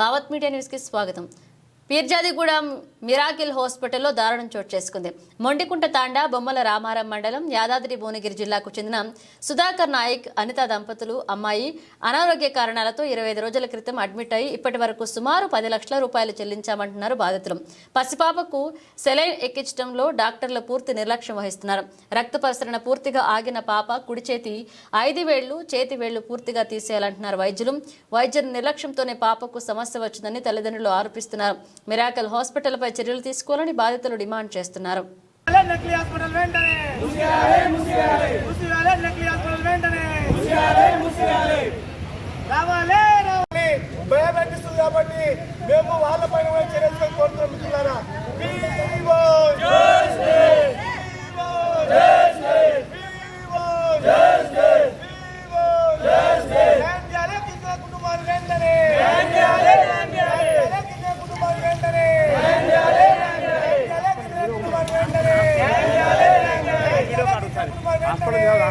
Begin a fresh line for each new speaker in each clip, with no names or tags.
Bhavat media న్యూస్కి స్వాగతం. పీర్జాదిగూడెం miracle హాస్పిటల్లో దారుణం చోటు చేసుకుంది. మొండికుంట తాండా బొమ్మల రామారం మండలం యాదాద్రి భువనగిరి జిల్లాకు చెందిన సుధాకర్ నాయక్ అనిత దంపతులు అమ్మాయి అనారోగ్య కారణాలతో ఇరవై ఐదు రోజుల క్రితం అడ్మిట్ అయి ఇప్పటి వరకు సుమారు పది లక్షల రూపాయలు చెల్లించామంటున్నారు బాధితులు. పసిపాపకు సెలైన్ ఎక్కించడంలో డాక్టర్లు పూర్తి నిర్లక్ష్యం వహిస్తున్నారు. రక్త పరిసరణ పూర్తిగా ఆగిన పాప కుడి చేతి ఐదు వేళ్ళు చేతి వేళ్ళు పూర్తిగా తీసేయాలంటున్నారు వైద్యులు. వైద్యుల నిర్లక్ష్యంతోనే పాపకు సమస్య వచ్చిందని తల్లిదండ్రులు ఆరోపిస్తున్నారు. మిరాకల్ హాస్పిటల్పై చర్యలు తీసుకోవాలని బాధితులు డిమాండ్ చేస్తున్నారు.
వెంటనే మూసివేయాలి నకిలీ హాస్పిటల్ వెంటనే రావాలి రావాలి భయపెట్టిస్తుంది కాబట్టి మేము వాళ్ళ పైన కూడా చర్యలు తీసుకొని కోరుతున్నాం మిత్రులారా We want justice! We want justice! We want justice! We want justice! న్యాయం చేయాలి కింద కుటుంబాలు వెంటనే న్యాయం చేయాలి న్యాయం చేయాలి కింద కుటుంబాలు వెంటనే న్యాయం చేయాలి న్యాయం చేయాలి కింద కుటుంబాలు వెంటనే న్యాయం చేయాలి న్యాయం చేయాలి కింద కుటుంబాలు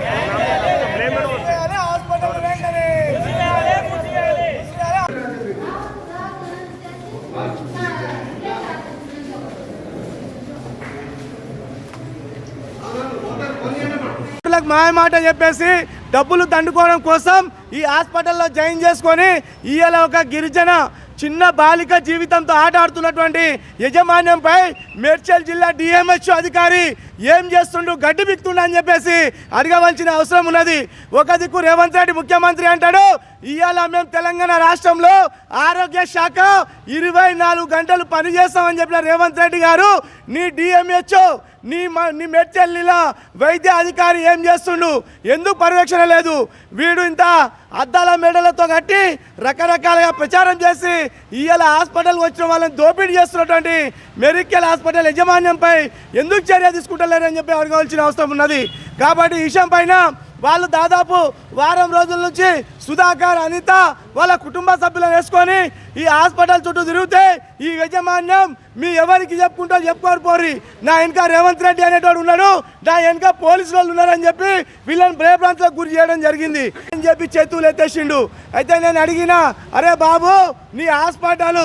మాయ మాట చెప్పేసి డబ్బులు దండుకోవడం కోసం ఈ హాస్పిటల్లో జాయిన్ చేసుకొని ఇవాళ ఒక గిరిజన చిన్న బాలిక జీవితంతో ఆట ఆడుతున్నటువంటి యజమాన్యంపై మేడ్చల్ జిల్లా డిఎంహెచ్ అధికారి ఏం చేస్తుండు గడ్డి బిక్తుండు అని చెప్పేసి అడగవలసిన అవసరం ఉన్నది. ఒక దిక్కు రేవంత్ రెడ్డి ముఖ్యమంత్రి అంటాడు ఇవాళ మేము తెలంగాణ రాష్ట్రంలో ఆరోగ్య శాఖ ఇరవై నాలుగు గంటలు పనిచేస్తామని చెప్పిన రేవంత్ రెడ్డి గారు నీ డిఎంహెచ్ఓ నీ మ- నీ మెడ్చెల్లిలా వైద్య అధికారి ఏం చేస్తుండు? ఎందుకు పర్యవేక్షణ లేదు? వీడు ఇంత అద్దాల మెడలతో కట్టి రకరకాలుగా ప్రచారం చేసి ఇవాళ హాస్పిటల్కి వచ్చిన వాళ్ళని దోపిడీ చేస్తున్నటువంటి మెరికల్ హాస్పిటల్ యజమాన్యంపై ఎందుకు చర్య తీసుకుంటలేరని చెప్పి అడగవలసిన అవసరం ఉన్నది? కాబట్టి ఈ విషయం పైన వాళ్ళు దాదాపు వారం రోజుల నుంచి సుధాకర్ అనిత వాళ్ళ కుటుంబ సభ్యులను వేసుకొని ఈ హాస్పిటల్ చుట్టూ తిరిగితే ఈ యజమాన్యం మీ ఎవరికి చెప్పుకుంటో చెప్పుకోరు పోరి. నా వెనక రేవంత్ రెడ్డి అనేటోడు ఉన్నాడు నా వెనక పోలీసు వాళ్ళు ఉన్నారని చెప్పి వీళ్ళని భయభ్రాంతులకు గురి చేయడం జరిగింది. అని చెప్పి చేతులు ఎత్తేసిండు. అయితే నేను అడిగిన అరే బాబు నీ హాస్పిటల్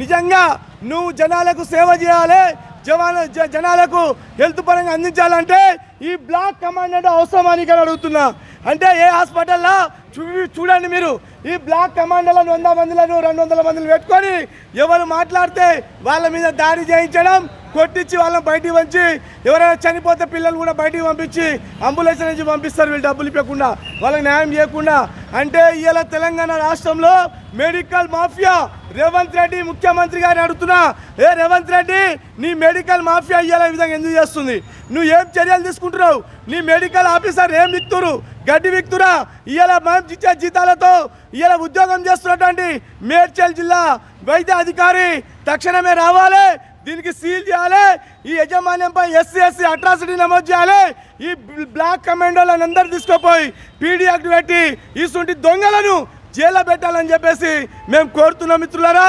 నిజంగా నువ్వు జనాలకు సేవ చేయాలి జవాన జ- జనాలకు హెల్త్ పరంగా అందించాలంటే ఈ బ్లాక్ కమాండెంట్ అవసరమని ఇక్కడ అడుగుతున్నా. అంటే ఏ హాస్పిటల్లో చూ చూడండి మీరు. ఈ బ్లాక్ కమాండర్లను వంద మందిలను రెండు వందల మందిని పెట్టుకొని ఎవరు మాట్లాడితే వాళ్ళ మీద దాడి చేయించడం కొట్టించి వాళ్ళని బయటికి పంచి ఎవరైనా చనిపోతే పిల్లలు కూడా బయటికి పంపించి అంబులెన్స్ నుంచి పంపిస్తారు వీళ్ళు డబ్బులు ఇవ్వకుండా. వాళ్ళకి న్యాయం చేయకుండా. అంటే ఇలా తెలంగాణ రాష్ట్రంలో మెడికల్ మాఫియా. రేవంత్ రెడ్డి ముఖ్యమంత్రి గారిని అడుగుతున్నా. ఏ రేవంత్ రెడ్డి నీ మెడికల్ మాఫియా ఇవాళ విధంగా ఎందుకు చేస్తుంది? నువ్వు ఏం చర్యలు తీసుకుంటున్నావు? నీ మెడికల్ ఆఫీసర్ ఏం విక్తురు గడ్డి విక్తురా ఇవాళ మనం ఇచ్చే జీతాలతో ఇవాళ ఉద్యోగం చేస్తున్నటువంటి మేడ్చల్ జిల్లా వైద్య అధికారి తక్షణమే రావాలి. దీనికి సీల్ చేయాలి. ఈ యజమాన్యంపై ఎస్సీ ఎస్సీ అట్రాసిటీ నమోదు చేయాలి. ఈ బ్లాక్ కమాండోలను అందరు తీసుకుపోయి పీడీ యాక్ట్ పెట్టి ఇటువంటి దొంగలను జైల్లో పెట్టాలని చెప్పేసి మేము కోరుతున్నాం మిత్రులరా.